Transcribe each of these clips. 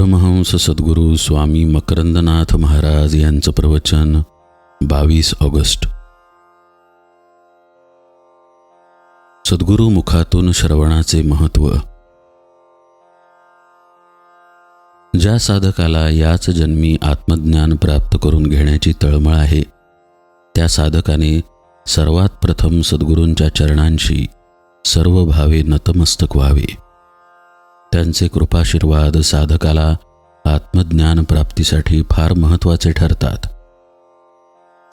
परमहंस सद्गुरू स्वामी मकरंदनाथ महाराज यांचं प्रवचन बावीस ऑगस्ट. सद्गुरू मुखातून श्रवणाचे महत्त्व. ज्या साधकाला याच जन्मी आत्मज्ञान प्राप्त करून घेण्याची तळमळ आहे त्या साधकाने सर्वात प्रथम सद्गुरूंच्या चरणांशी सर्व भावे नतमस्तक व्हावे. त्यांचे कृपाशीर्वाद साधकाला आत्मज्ञान प्राप्तीसाठी फार महत्त्वाचे ठरतात.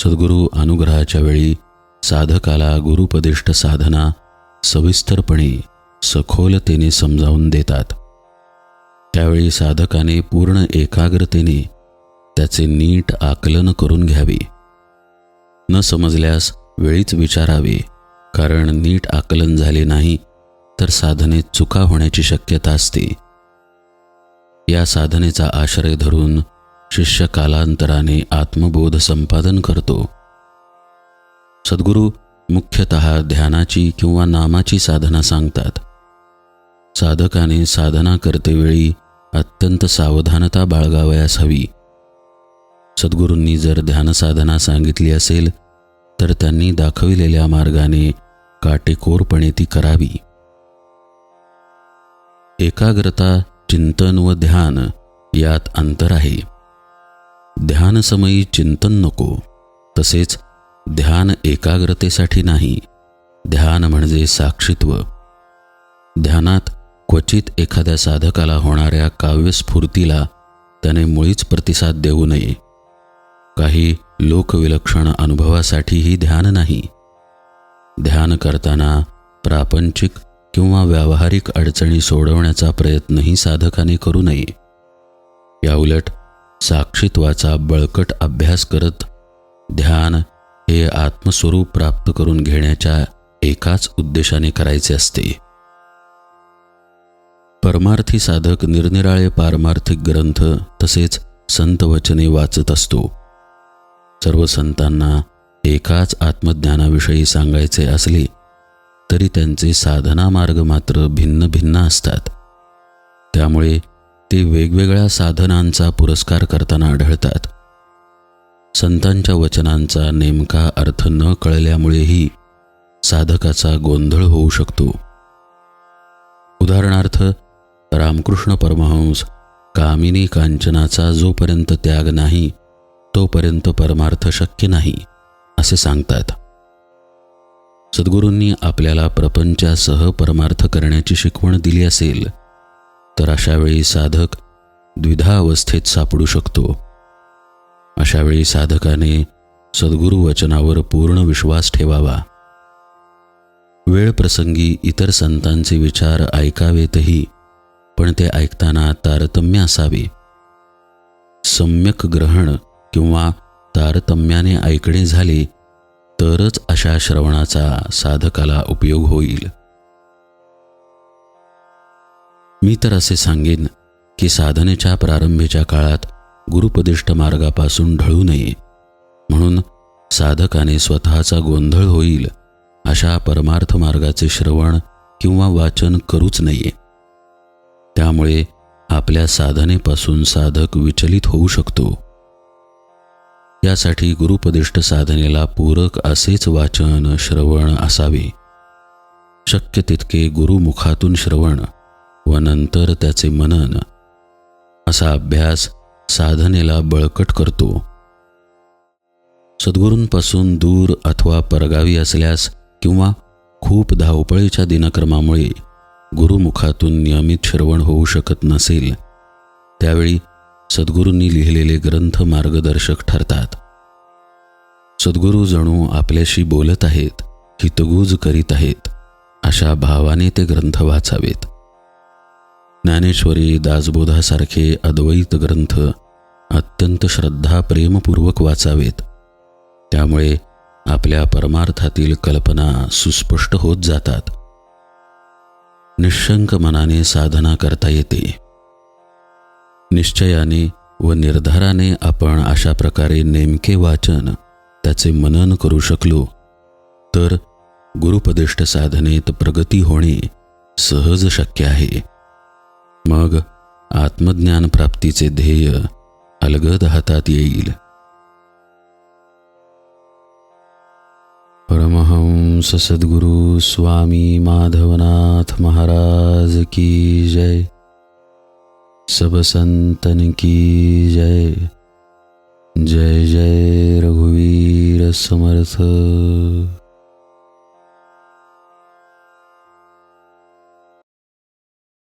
सद्गुरू अनुग्रहाच्या वेळी साधकाला गुरुपदिष्ट साधना सविस्तरपणे सखोलतेने समजावून देतात. त्यावेळी साधकाने पूर्ण एकाग्रतेने त्याचे नीट आकलन करून घ्यावे. न समजल्यास वेळीच विचारावे कारण नीट आकलन झाले नाही तर साधनेत चुका होण्याची शक्यता असते. या साधनेचा आश्रय धरून शिष्य कालांतराने आत्मबोध संपादन करतो. सद्गुरू मुख्यतः ध्यानाची किंवा नामाची साधना सांगतात. साधकाने साधना करतेवेळी अत्यंत सावधानता बाळगावयास हवी. सद्गुरूंनी जर ध्यानसाधना सांगितली असेल तर त्यांनी दाखविलेल्या मार्गाने काटेकोरपणे ती करावी. एकाग्रता चिंतन व ध्यान यात अंतर आहे. ध्यानसमयी चिंतन नको तसेच ध्यान एकाग्रतेसाठी नाही ध्यान म्हणजे साक्षित्व. ध्यानात क्वचित एखाद्या साधकाला होणाऱ्या काव्यस्फूर्तीला त्याने मुळीच प्रतिसाद देऊ नये. काही लोकविलक्षण अनुभवासाठीही ध्यान नाही. ध्यान करताना प्रापंचिक किंवा व्यावहारिक अडचणी सोडवण्याचा प्रयत्नही साधकाने करू नये. याउलट साक्षीत्वाचा बळकट अभ्यास करत ध्यान हे आत्मस्वरूप प्राप्त करून घेण्याच्या एकाच उद्देशाने करायचे असते. परमार्थी साधक निरनिराळे पारमार्थिक ग्रंथ तसेच संत वचने वाचत असतो. सर्व संतांना एकाच आत्मज्ञानाविषयी सांगायचे असले तरी त्यांचे साधना मार्ग मात्र भिन्न भिन्न असतात. त्यामुळे ते वेगवेगळ्या साधनांचा पुरस्कार करताना आढळतात. संतांच्या वचनांचा नेमका अर्थ न कळल्यामुळेही साधकाचा गोंधळ होऊ शकतो. उदाहरणार्थ रामकृष्ण परमहंस कामिनी कांचनाचा जोपर्यंत त्याग नाही तोपर्यंत परमार्थ शक्य नाही असे सांगतात. सद्गुरूंनी आपल्याला प्रपंचासह परमार्थ करण्याची शिकवण दिली असेल तर अशावेळी साधक द्विधा अवस्थेत सापडू शकतो. अशावेळी साधकाने सद्गुरू वचनावर पूर्ण विश्वास ठेवावा. वेळ प्रसंगी इतर संतांचे विचार ऐकावेतही पण ते ऐकताना तारतम्य असावे. सम्यक ग्रहण किंवा तारतम्याने ऐकणे झाले तरच अशा श्रवणाचा साधकाला उपयोग होईल. मी तर असे सांगेन की साधनेच्या प्रारंभीच्या काळात गुरुपदिष्ट मार्गापासून ढळू नये. म्हणून साधकाने स्वतःचा गोंधळ होईल अशा परमार्थ मार्गाचे श्रवण किंवा वाचन करूच नये. त्यामुळे आपल्या साधनेपासून साधक विचलित होऊ शकतो. यासाठी गुरुपदिष्ट साधनेला पूरक असेच वाचन श्रवण असावे. शक्य तितके गुरुमुखातून श्रवण व नंतर त्याचे मनन असा अभ्यास साधनेला बळकट करतो. सद्गुरूंपासून दूर अथवा परगावी असल्यास किंवा खूप धावपळीच्या दिनक्रमामुळे गुरुमुखातून नियमित श्रवण होऊ शकत नसेल त्यावेळी सद्गुरूंनी लिहिलेले ग्रंथ मार्गदर्शक ठरतात. सद्गुरू जणू आपल्याशी बोलत आहेत हितगुज करीत आहेत अशा भावाने ते ग्रंथ वाचावेत. ज्ञानेश्वरी दासबोधासारखे अद्वैत ग्रंथ अत्यंत श्रद्धा प्रेमपूर्वक वाचावेत. त्यामुळे आपल्या परमार्थातील कल्पना सुस्पष्ट होत जातात. निशंक मनाने साधना करता येते. निश्चयाने व निर्धाराने आपण अशा प्रकारे नेमके वाचन त्याचे मनन करू शकलो तर गुरुपदिष्ट साधनेत प्रगती होणे सहज शक्य आहे. मग आत्मज्ञान प्राप्तीचे ध्येय अलगद हातात येईल. परमहंस सद्गुरु स्वामी माधवनाथ महाराज की जय. सब संतन की जय. जय जय रघुवीर समर्थ